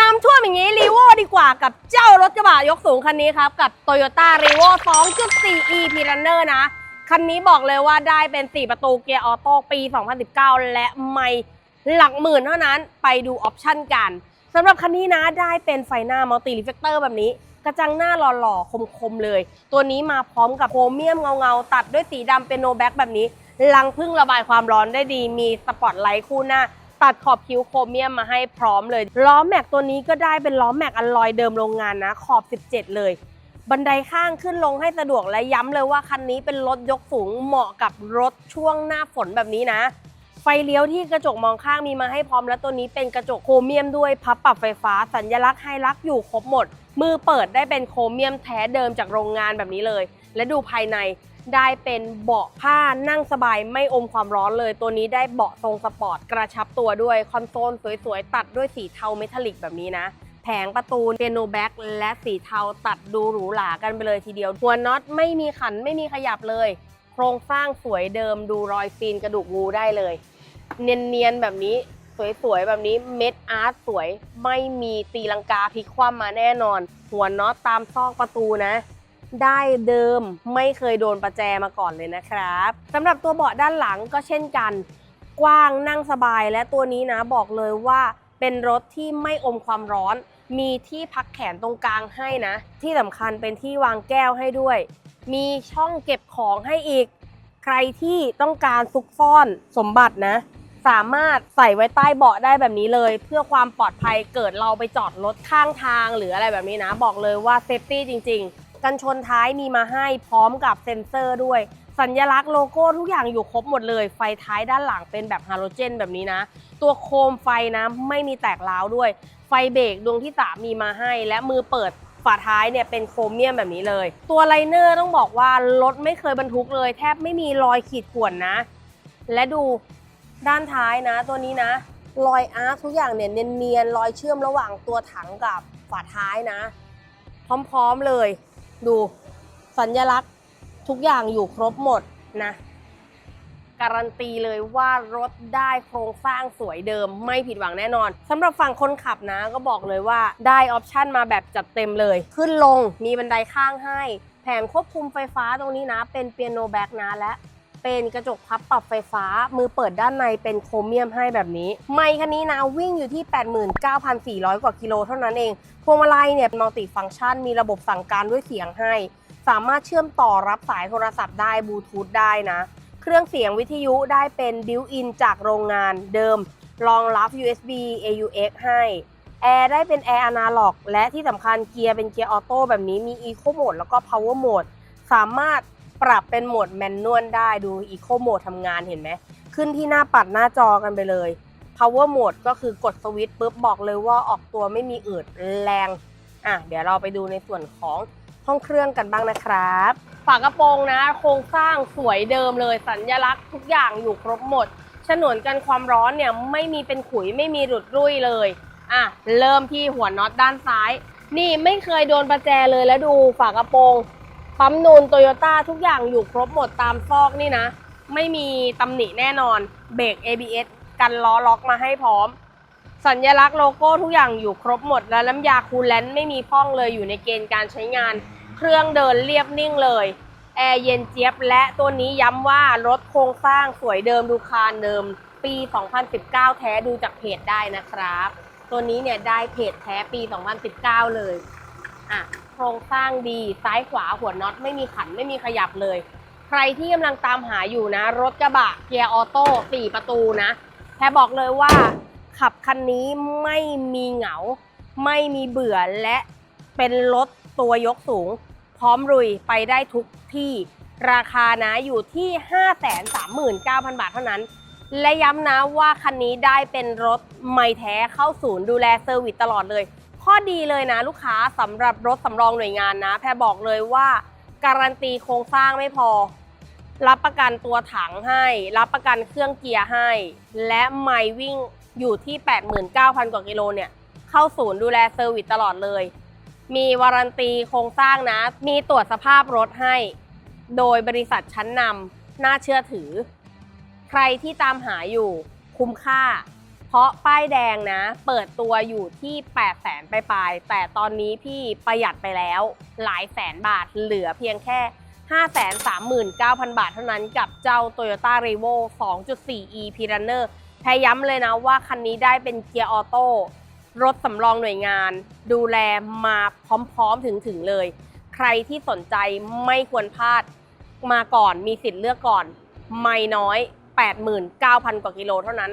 น้ำท่วมอย่างนี้รีโวดีกว่ากับเจ้ารถกระบะยกสูงคันนี้ครับ กับ Toyota r e v o 2.4 e p r u n n e r นะ คันนี้บอกเลยว่าได้เป็น 4 ประตูเกียร์ออโต้ปี 2019 และไม่หลักหมื่นเท่านั้นไปดูออปชั่นกันสำหรับคันนี้นะได้เป็นไฟหน้ามัลติรีเฟกเตอร์แบบนี้ กระจังหน้าหล่อๆ คมๆ เลย ตัวนี้มาพร้อมกับโครเมียมเงาๆ ตัดด้วยสีดำเป็นโนแบ็กแบบนี้ลังพึ่งระบายความร้อนได้ดีมีสปอตไลท์คู่หน้า ตัดขอบคิ้วโครเมียมมาให้พร้อมเลย ล้อแม็กตัวนี้ก็ได้เป็นล้อแม็กอลลอยเดิมโรงงานนะ ขอบ 17 เลย บันไดข้างขึ้นลงให้สะดวกและย้ำเลยว่าคันนี้เป็นรถยกสูงเหมาะกับรถช่วงหน้าฝนแบบนี้นะ ไฟเลี้ยวที่กระจกมองข้างมีมาให้พร้อม และตัวนี้เป็นกระจกโครเมียมด้วยพับปรับไฟฟ้าสัญลักษณ์ไฮลักษ์อยู่ครบหมด มือเปิดได้เป็นโครเมียมแท้เดิมจากโรงงานแบบนี้เลย และดูภายใน ได้เป็นเบาะผ้านั่งสบายไม่อมความร้อนเลย ตัวนี้ได้เบาะทรงสปอร์ตกระชับตัวด้วยคอนโซลสวยๆ ตัดด้วยสีเทาเมทัลลิกแบบนี้นะแผงประตูเปียโนแบ็กและสีเทาตัดดูหรูหรากันไปเลยทีเดียว หัวน็อตไม่มีขันไม่มีขยับเลย โครงสร้างสวยเดิมดูรอยซีนกระดูกงูได้เลย เนียนๆแบบนี้สวยๆแบบนี้เม็ดอาร์ตสวยไม่มีตีลังกาพลิกคว่ำมาแน่นอน หัวน็อตตามซอกประตูนะ ได้เดิมไม่เคยโดนประแจมาก่อนเลยนะครับสำหรับตัวเบาะด้านหลังก็เช่นกัน กว้างนั่งสบายและตัวนี้นะบอกเลยว่าเป็นรถที่ไม่อมความร้อน มีที่พักแขนตรงกลางให้นะ ที่สำคัญเป็นที่วางแก้วให้ด้วย มีช่องเก็บของให้อีก ใครที่ต้องการซุกซ่อนสมบัตินะ สามารถใส่ไว้ใต้เบาะได้แบบนี้เลย เพื่อความปลอดภัยเกิดเราไปจอดรถข้างทางหรืออะไรแบบนี้นะ บอกเลยว่าเซฟตี้จริง ๆ กันชนท้ายมีมาให้พร้อมกับเซ็นเซอร์ด้วย สัญลักษณ์โลโก้ทุกอย่างอยู่ครบหมดเลย ไฟท้ายด้านหลังเป็นแบบฮาโลเจนแบบนี้นะ ตัวโคมไฟนะไม่มีแตกร้าวด้วย ไฟเบรกดวงที่3มีมาให้ และมือเปิดฝาท้ายเนี่ยเป็นโครเมียมแบบนี้เลย ตัวไลเนอร์ต้องบอกว่ารถไม่เคยบรรทุกเลย แทบไม่มีรอยขีดข่วนนะ และดูด้านท้ายนะ ตัวนี้นะ รอยอาร์คทุกอย่างเนี่ยเนียนๆรอยเชื่อมระหว่างตัวถังกับฝาท้ายนะ พร้อมๆเลย ดูสัญลักษณ์ทุกอย่างอยู่ครบหมดนะ การันตีเลยว่ารถได้โครงสร้างสวยเดิมไม่ผิดหวังแน่นอนสำหรับฝั่งคนขับนะก็บอกเลยว่าได้ออปชันมาแบบจัดเต็มเลย ขึ้นลงมีบันไดข้างให้ แผงควบคุมไฟฟ้าตรงนี้นะ เป็นเปียโนแบ็กนะและ เป็นกระจกพับปรับไฟฟ้า มือเปิดด้านในเป็นโครเมียมให้แบบนี้ ไมค์คันนี้นะวิ่งอยู่ที่ 89,400 กว่ากิโลเท่านั้นเอง พวงมาลัยเนี่ยมัลติฟังก์ชัน มีระบบสั่งการด้วยเสียงให้ สามารถเชื่อมต่อรับสายโทรศัพท์ได้บลูทูธได้นะ เครื่องเสียงวิทยุได้เป็นบิวอินจากโรงงานเดิม รองรับ USB AUX ให้แอร์ได้เป็นแอร์อนาล็อกและที่สำคัญเกียร์เป็นเกียร์ออโต้แบบนี้มี Eco Mode แล้วก็ Power Mode สามารถ ปรับเป็นโหมดแมนนวลได้ดู Eco Mode ทำงานเห็นไหม ขึ้นที่หน้าปัดหน้าจอกันไปเลย Power Mode ก็คือกดสวิตช์ปุ๊บบอกเลยว่าออกตัวไม่มีอืดแรง อะ เดี๋ยวเราไปดูในส่วนของห้องเครื่องกันบ้างนะครับ ฝากระโปรงนะ โครงสร้างสวยเดิมเลยสัญลักษณ์ทุกอย่างอยู่ครบหมดฉนวนกันความร้อนเนี่ยไม่มีเป็นขุยไม่มีหลุดรุ่ยเลย อะ เริ่มที่หัวน็อตด้านซ้าย นี่ไม่เคยโดนประแจเลยแล้วดูฝากระโปรง ปั๊มนูนโตโยต้าทุกอย่างอยู่ครบหมดตามซอกนี่นะ ไม่มีตำหนิแน่นอน เบรก ABS กันล้อล็อกมาให้พร้อม สัญลักษณ์โลโก้ทุกอย่างอยู่ครบหมด และน้ำยาคูลแลนต์ไม่มีพร่องเลยอยู่ในเกณฑ์การใช้งาน เครื่องเดินเรียบนิ่งเลยแอร์เย็นเจี๊ยบและตัวนี้ย้ำว่ารถโครงสร้างสวยเดิมดูคานเดิม ปี 2019 แท้ดูจากเพจได้นะครับ ตัวนี้เนี่ยได้เพจแท้ปี 2019 เลยอะ โครงสร้างดี ซ้ายขวาหัวน็อตไม่มีขันไม่มีขยับเลย ใครที่กำลังตามหาอยู่นะ รถกระบะเกียร์ออโต้สี่ประตูนะแพรบอกเลยว่า ขับคันนี้ไม่มีเหงา ไม่มีเบื่อและเป็นรถตัวยกสูง พร้อมรุยไปได้ทุกที่ ราคานะอยู่ที่ 539,000 บาทเท่านั้น และย้ำนะว่าคันนี้ได้เป็นรถไม่แท้เข้าศูนย์ดูแลเซอร์วิสตลอดเลย ข้อดีเลยนะลูกค้าสำหรับรถสำรองหน่วยงานนะ แพรบอกเลยว่าการันตีโครงสร้างไม่พอ รับประกันตัวถังให้ รับประกันเครื่องเกียร์ให้ และไม่วิ่งอยู่ที่ 89,000 กว่ากิโลเนี่ย เข้าศูนย์ดูแลเซอร์วิสตลอดเลย มีวารันตีโครงสร้างนะ มีตรวจสภาพรถให้ โดยบริษัทชั้นนำน่าเชื่อถือ ใครที่ตามหาอยู่คุ้มค่า เพราะป้ายแดงนะ เปิดตัวอยู่ที่8แสนไปปลายแต่ตอนนี้พี่ประหยัดไปแล้ว หลายแสนบาทเหลือเพียงแค่ 539,000 บาทเท่านั้นกับเจ้า Toyota r e v o 2.4e p r u n n e r แท้ย้ำเลยนะว่าคันนี้ได้เป็นเกียร์ออโต้รถสำรองหน่วยงาน ดูแลมาพร้อมๆถึงๆเลย ใครที่สนใจไม่ควรพลาดมาก่อนมีสิทธิ์เลือกก่อน ไม่น้อย 89,000 กว่ากิโลเท่านั้น